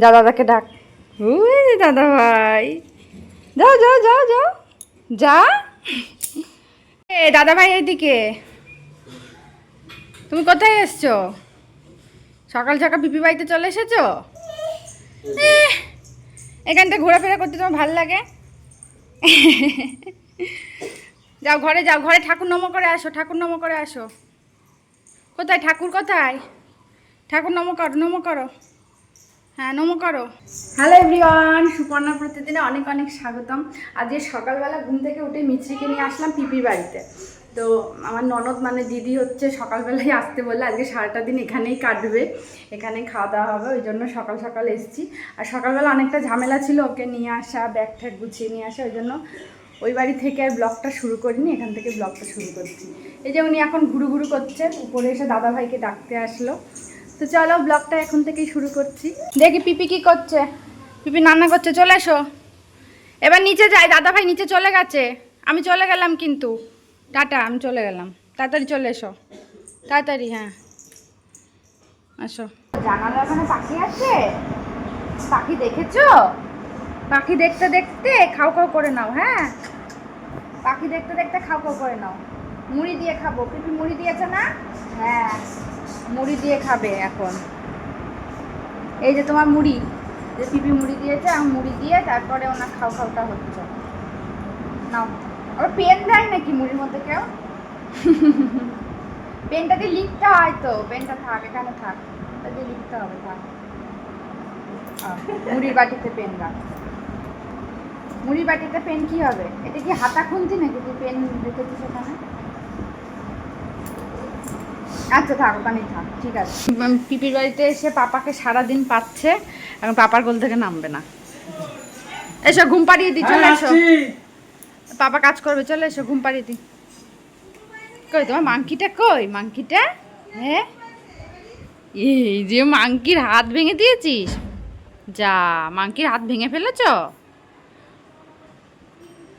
যা দাদাকে ডাক। ওই দাদা ভাই যাও যাও যাও যাও। যা। এ দাদা ভাই এদিকে। তুমি কোথায় এসছো? সকাল সকাল পিপি বাড়িতে চলে এসেছ? এখানটা ঘোরাফেরা করতে তোমার ভালো লাগে? যাও ঘরে যাও ঘরে ঠাকুর নম করে আসো, ঠাকুর নম করে আসো। কোথায়? ঠাকুর কোথায়? ঠাকুর নম করো নম করো। হ্যাঁ নম হ্যালো এভরিওয়ান, সুপর্ণা প্রতিদিনে অনেক অনেক স্বাগতম। আজকে সকালবেলা ঘুম থেকে উঠে মিছরিকে নিয়ে আসলাম পিপির বাড়িতে। তো আমার ননদ মানে দিদি হচ্ছে সকালবেলায় আসতে বললে আজকে সারাটা দিন এখানেই কাটবে, এখানেই খাওয়া দাওয়া হবে, ওই জন্য সকাল সকাল এসেছি। আর সকালবেলা অনেকটা ঝামেলা ছিল ওকে নিয়ে আসা ব্যাগ ট্যাগ গুছিয়ে নিয়ে আসা, ওই জন্য ওই বাড়ি থেকে আর ব্লগটা শুরু করিনি, এখান থেকে ব্লগটা শুরু করছি। এই যে উনি এখন ঘুরু ঘুরু করছে, উপরে এসে দাদা ভাইকে ডাকতে আসলো। তো চলো ব্লগটা এখন থেকেই শুরু করছি। দেখি পিপি কি করছে। পিপি রান্না করছে চলে এসো। এবার নিচে যাই দাদা ভাই নিচে চলে গেছে। আমি চলে গেলাম কিন্তু। টাটা আমি চলে গেলাম। তাড়াতাড়ি চলে এসো। তাড়াতাড়ি হ্যাঁ। আসো। জানালার ওখানে পাখি আছে? পাখি দেখেছ? পাখি দেখতে দেখতে খাও খাও করে নাও হ্যাঁ। পাখি দেখতে দেখতে খাও খাও করে নাও। মুড়ি দিয়ে খাব। পিপি মুড়ি দিয়েছে না? হ্যাঁ। মুড়ি দিয়ে খাবে এখন। এই যে তোমার মুড়ি যে পিপি মুড়ি দিয়েছে আর মুড়ি দিয়ে তারপরে ওনার খাও খাওটা হচ্ছে। নাও। আবার পেন দেয় নাকি মুড়ির মধ্যে কেউ? পেনটা দিয়ে লিখতে হয় তো পেনটা থাক, এখানে থাক। দিয়ে লিখতে হবে, থাক। মুড়ির বাটিতে পেন রাখ। মুড়ির বাটিতে পেন কি হবে? এটা কি হাতা খুলছি নাকি? তুই পেন রেখেছিস সেখানে আচ্ছা থাক ওখানেই থাক ঠিক আছে। পিপির বাড়িতে এসে পাপাকে সারাদিন পাচ্ছে এখন পাপার কোল থেকে নামবে না। এসো ঘুম পাড়িয়ে দি চলে এসো। পাপা কাজ করবে চলে এসো ঘুম পাড়িয়ে দি। কই তোমার মাংকিটা কই? মাংকিটা? হ্যাঁ এই যে মাংকির হাত ভেঙে দিয়েছিস? যা মাংকির হাত ভেঙে ফেলেছ?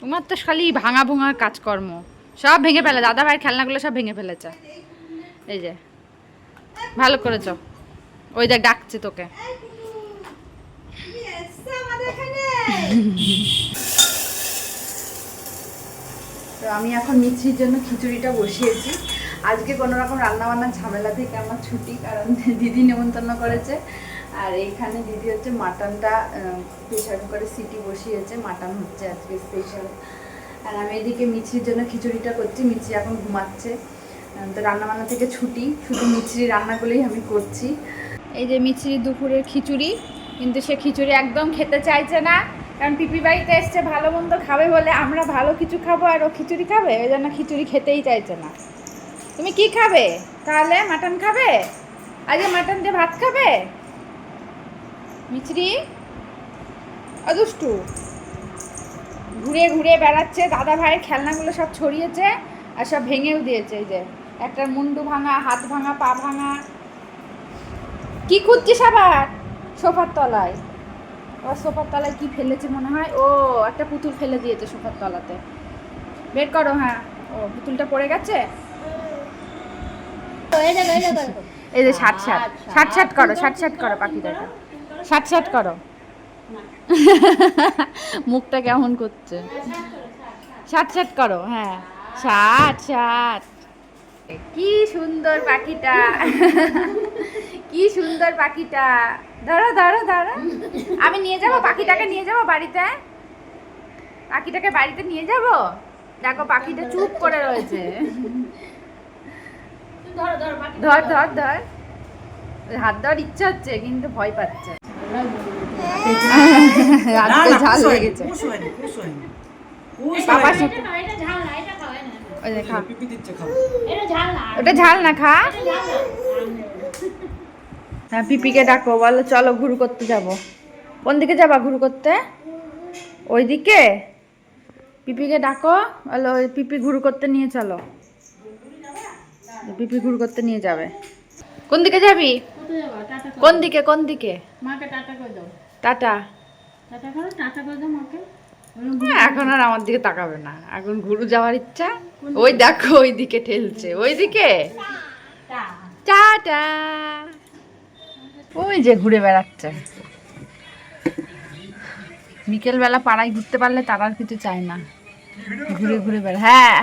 তোমার তো খালি ভাঙা ভোঙার কাজকর্ম। সব ভেঙে ফেলে দাদা ভাইয়ের খেলনাগুলো সব ভেঙে ফেলেছে। এই যে। ভালো করেছ। ওই দেখ, ডাকছে তোকে। তো আমি এখন মিছির জন্য খিচুড়িটা বসিয়েছি। আজকে কোনো রকম রান্নাবান্নার ঝামেলা থেকে আমার ছুটি, কারণ দিদি নেমন্তন্ন করেছে। আর এইখানে দিদি হচ্ছে মাটনটা প্রেশার কুকারে সিটি বসিয়েছে। মাটন হচ্ছে আজকে স্পেশাল আর আমি এদিকে মিছির জন্য খিচুড়িটা করছি। মিছি এখন ঘুমাচ্ছে। তো রান্নাবান্না থেকে ছুটি, শুধু মিছরি রান্নাগুলোই আমি করছি। এই যে মিছরি দুপুরের খিচুড়ি, কিন্তু সে খিচুড়ি একদম খেতে চাইছে না, কারণ পিপি বাড়িতে এসছে, ভালো মন্দ খাবে বলে আমরা ভালো কিছু খাব আর ও খিচুড়ি খাবে, ওই জন্য খিচুড়ি খেতেই চাইছে না। তুমি কি খাবে? তাহলে মাটন খাবে? আজকে মাটন দিয়ে ভাত খাবে? মিছরি? অদুষ্টু? ঘুরে ঘুরে বেড়াচ্ছে দাদা ভাইয়ের খেলনাগুলো সব ছড়িয়েছে আর সব ভেঙেও দিয়েছে এই যে। একটা মুন্ডু ভাঙা হাত ভাঙা পা ভাঙা। কি খুঁজছিস আবার? সোফার তলায়। আবার সোফার তলায় কি ফেলেছে মনে হয়? ও একটা পুতুল ফেলে দিয়েছে সোফার তলাতে। বের করো হ্যাঁ। ও পুতুলটা পড়ে গেছে? এই যে ষাট ষাট ষাট ষাট করো ষাট ষাট করো পাখিটাকে। ষাট ষাট করো। মুখটা কেমন করছে? ষাট ষাট করো হ্যাঁ। ষাট ষাট কি সুন্দর পাখিটা। কি সুন্দর পাখিটা। ধরো ধরো ধরো। আমি নিয়ে যাব পাখিটাকে নিয়ে যাব বাড়িতে পাখিটাকে বাড়িতে নিয়ে যাব? দেখো পাখিটা চুপ করে রয়েছে। ধর ধর ধর হাত দেওয়ার ইচ্ছা হচ্ছে কিন্তু ভয় পাচ্ছে। ঝাল লেগেছে। ওটা ঝাল না খা। হ্যাঁ পিপিকে ডাকো বলো চলো ঘুরু করতে যাব। কোন দিকে যাবা ঘুরু করতে? ওই দিকে পিপিকে ডাকো বলো ওই পিপি ঘুরু করতে নিয়ে চলো। পিপি ঘুরু করতে নিয়ে যাবে। কোন দিকে যাবি? কোন দিকে কোন দিকে? মাকে টাটা করে দাও। টাটা। টাটা করো টাটা করে দাও মাকে। এখন আর আমার দিকে তাকাবে না। এখন ঘুরু যাওয়ার ইচ্ছা। ওই দেখো ওই দিকে ঠেলছে। ওই দিকে? টাটা ওই যে ঘুরে বেড়াচ্ছে। বিকেলবেলা পাড়ায় ঘুরতে পারলে তারা আর কিছু চায় না। ঘুরে ঘুরে বেড়া হ্যাঁ।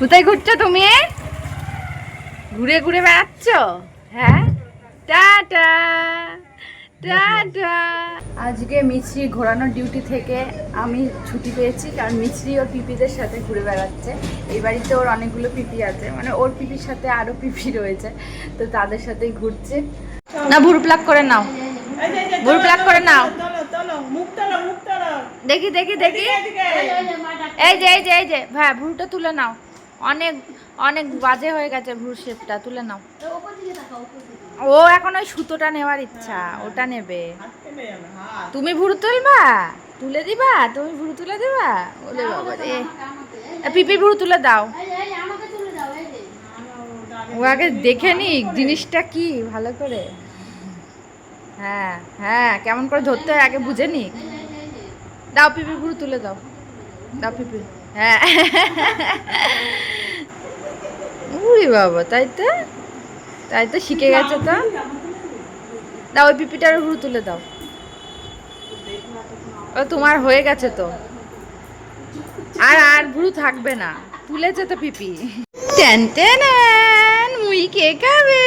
কোথায় ঘুরছো তুমি? ঘুরে ঘুরে বেড়াচ্ছ? হ্যাঁ? টাটা! টাটা! আজকে মিছরি ঘোরানোর ডিউটি থেকে আমি ছুটি পেয়েছি কারণ মিছরি ওর পিপিদের সাথে ঘুরে বেড়াচ্ছে। এই বাড়িতে ওর অনেকগুলো পিপি আছে মানে ওর পিপির সাথে আরও পিপি রয়েছে তো তাদের সাথেই ঘুরছে। না ভুরু প্লাক করে নাও। ভুরু প্লাক করে নাও। দেখি দেখি দেখি। এই যে এই যে এই যে হ্যাঁ ভুরুটা তুলে নাও। অনেক অনেক বাজে হয়ে গেছে ভুরু শেপটা তুলে নাও। ও এখন ওই সুতোটা নেওয়ার ইচ্ছা ওটা নেবে। তুমি ভুরু তুলবা? তুলে দিবা? তুমি ভুরু তুলে দিবা? ওলে বাবা রে। এ, পিপির ভুরু তুলে দাও। ও আগে দেখে নিক জিনিসটা কি ভালো করে। হ্যাঁ হ্যাঁ কেমন করে ধরতে হয় আগে বুঝে নিক দাও পিপি ভুরু তুলে দাও। দাও পিপি। হ্যাঁ। বাবা, তাই তো? তাই তো শিখে গেছে তো? দাও, ওই পিপিটার ভুরু তুলে দাও। ও, তোমার হয়ে গেছে তো। আর আর ভুরু থাকবে না। তুলেছে তো পিপি। টেন টেন মুই কে খাবে?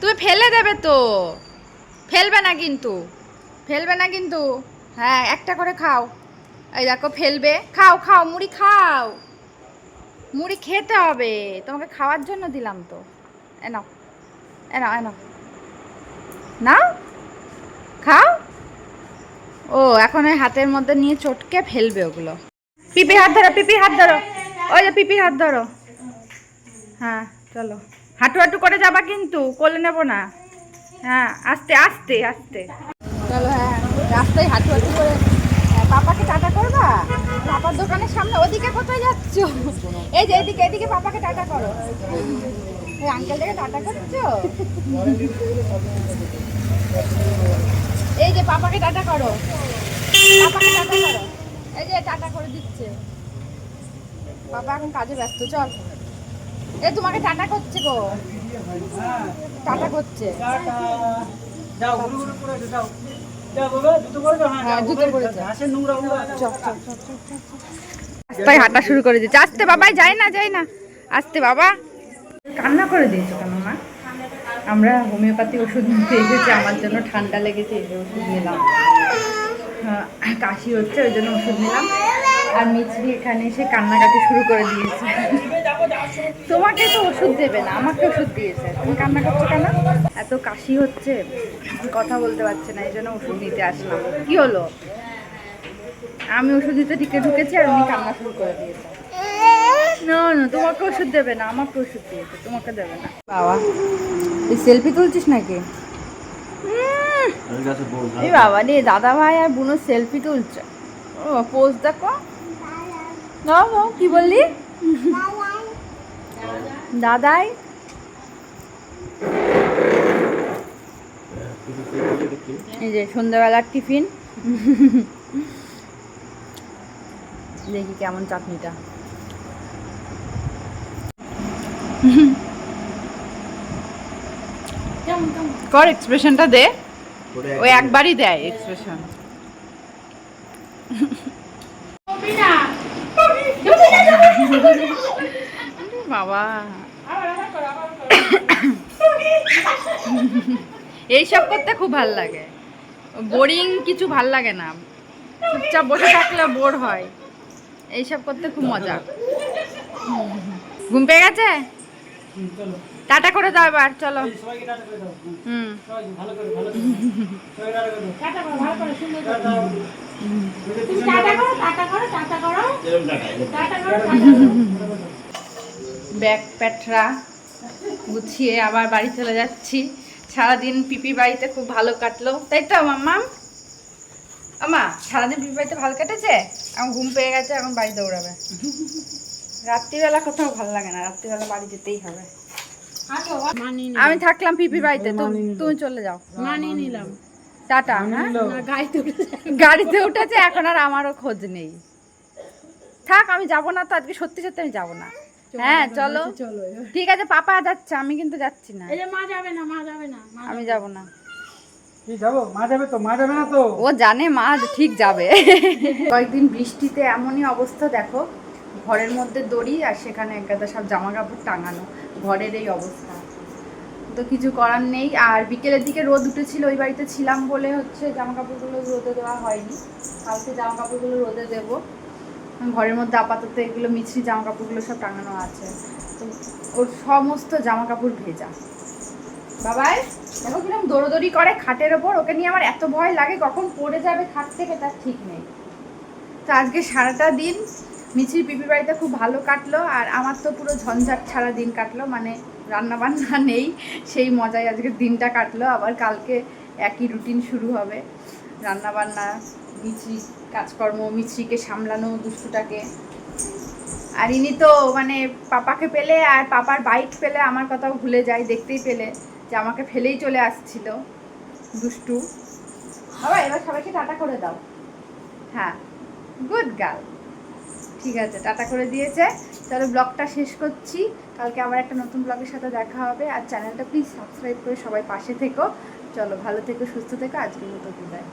তুমি ফেলে দেবে তো। ফেলবে না কিন্তু। ফেলবে না কিন্তু। হ্যাঁ একটা করে খাও। এই দেখো ফেলবে। খাও খাও, মুড়ি খাও। মুড়ি খেতে হবে। তোমাকে খাওয়ার জন্য দিলাম তো। এ নাও এ নাও খাও? ও, এখন ওই হাতের মধ্যে নিয়ে চটকে ফেলবে ওগুলো। পিপি হাত ধরো, পিপি হাত ধরো। ওই যে পিপির হাত ধরো। হ্যাঁ চলো। হাঁটু হাঁটু করে যাবা কিন্তু, কোলে নেব না। হ্যাঁ আস্তে আস্তে আস্তে। চলো হ্যাঁ রাস্তায় হাঁটু হাঁটু করে পাপাকে টাটা করবা? পাপার দোকানের সামনে ওদিকে কোথায় যাচ্ছ? এই যে এদিকে এদিকে পাপাকে টাটা করো। এই আঙ্কেল থেকে টাটা করছ? এই যে পাপাকে টাটা করো। পাপাকে টাটা করো। এই যে টাটা করে দিচ্ছে। পাপা এখন কাজে ব্যস্ত, চল। এ, তোমাকে টাটা করছে গো। টাটা করছে। বাবা হ্যাঁ। রাস্তায় হাঁটা শুরু করে দিয়েছে। আস্তে বাবাই যাই না যাই না। আস্তে বাবা। কান্না করে দিয়েছ কেন মা? আমরা হোমিওপ্যাথি ওষুধ নিতে এসেছি আমার জন্য ঠান্ডা লেগেছে এই ওষুধ নিলাম। হ্যাঁ, কাশি হচ্ছে ওই জন্য ওষুধ নিলাম। আর মিছরি এখানে এসে কান্নাকাটি শুরু করে দিয়েছে। তোমাকে তো ওষুধ দেবে না আমাকে ওষুধ দিয়েছে। তুমি কান্না করছ কেন? এত কাশি হচ্ছে কথা বলতে পারছে না এই জন্য ওষুধ নিতে আসলাম। কি হলো? আমি ওষুধ দিতে টিকে ঢুকেছি আর উনি কান্না শুরু করে দিয়েছে। না না তোমাকে ওষুধ দেবে না আমাকে ওষুধ দিয়েছে তোমাকে দেবে না। বাবা তুই সেলফি তুলছিস নাকি? এই বাবা রে দাদা ভাই আর বুনো সেলফি তুলছে। ও পোজ দেখো। কি বললি? দাদাই? এই যে সন্ধ্যাবেলার টিফিন। দেখি কেমন চাটনিটা। কর এক্সপ্রেশনটা দে। ও একবারই দেয় এক্সপ্রেশন বাবা। এইসব করতে খুব ভালো লাগে। বোরিং কিছু ভালো লাগে না। চুপচাপ বসে থাকলে বোর হয়। এইসব করতে খুব মজা। ঘুম পেয়ে গেছে? টাটা করে দাও এবার চলো। সবাইকে টাটা করে দাও হুম সবাইকে ভালো করে। ভালো করে সবাই টাটা করে টাটা দাও। ব্যাগ প্যাটরা গুছিয়ে আবার বাড়ি চলে যাচ্ছি। সারাদিন পিপি বাড়িতে খুব ভালো কাটলো। তাই তো মাম্মাম আমা সারাদিন পিপি বাড়িতে ভালো কেটেছে? এখন ঘুম পেয়ে গেছে এখন বাড়ি দৌড়াবে। রাত্রিবেলা কোথাও ভালো লাগে না রাত্রিবেলা বাড়ি যেতেই হবে। আমি থাকলাম পিপি বাড়িতে তুমি তুমি চলে যাও। মানিয়ে নিলাম। টাটা হ্যাঁ? গাড়িতে গাড়িতে উঠেছে এখন আর আমারও খোঁজ নেই। থাক আমি যাব না তো আজকে সত্যি সত্যি আমি যাব না। হ্যাঁ চলো। চলো ঠিক আছে পাপা যাচ্ছে আমি কিন্তু যাচ্ছি না। এই যে মা যাবে না মা যাবে না আমি যাব না। কি যাব? মা যাবে তো মা যাবে না তো। ও জানে মা ঠিক যাবে। কয়েকদিন বৃষ্টিতে এমনই অবস্থা দেখো ঘরের মধ্যে দড়ি আর সেখানে একগাদা সব জামা কাপড় টাঙানো ঘরের এই অবস্থা। তো কিছু করার নেই আর বিকেলের দিকে রোদ উঠেছিল ওই বাড়িতে ছিলাম বলে হচ্ছে জামা কাপড়গুলো রোদে দেওয়া হয়নি। কালকে জামা কাপড়গুলো রোদে দেবো। ঘরের মধ্যে আপাতত এগুলো মিছরি জামা কাপড়গুলো সব টাঙানো আছে। তো ওর সমস্ত জামা কাপড় ভেজা। বাবাই, দেখো কীরকম দৌড়োদৌড়ি করে খাটের ওপর। ওকে নিয়ে আমার এত ভয় লাগে, কখন পড়ে যাবে খাট থেকে তার ঠিক নেই। তো আজকে সারাটা দিন মিছির পিপির বাড়িতে খুব ভালো কাটলো, আর আমার তো পুরো ঝঞ্ঝাট ছাড়া দিন কাটলো মানে রান্না বান্না নেই, সেই মজায় আজকে দিনটা কাটলো। আবার কালকে একই রুটিন শুরু হবে রান্না বান্না মিছরি কাজকর্ম মিছরিকে সামলানো দুষ্টুটাকে। আর ইনি তো মানে পাপাকে পেলে আর পাপার বাইক পেলে আমার কথাও ভুলে যায় দেখতেই পেলে যে আমাকে ফেলেই চলে আসছিল দুষ্টু। বাবা এবার সবাইকে টাটা করে দাও। হ্যাঁ গুড গার্ল ঠিক আছে টাটা করে দিয়েছে। চলো ব্লগটা শেষ করছি। কালকে আবার একটা নতুন ব্লগের সাথে দেখা হবে। আর চ্যানেলটা প্লিজ সাবস্ক্রাইব করে সবাই পাশে থেকো। চলো ভালো থেকো সুস্থ থেকো। আজকের মতো বিদায়।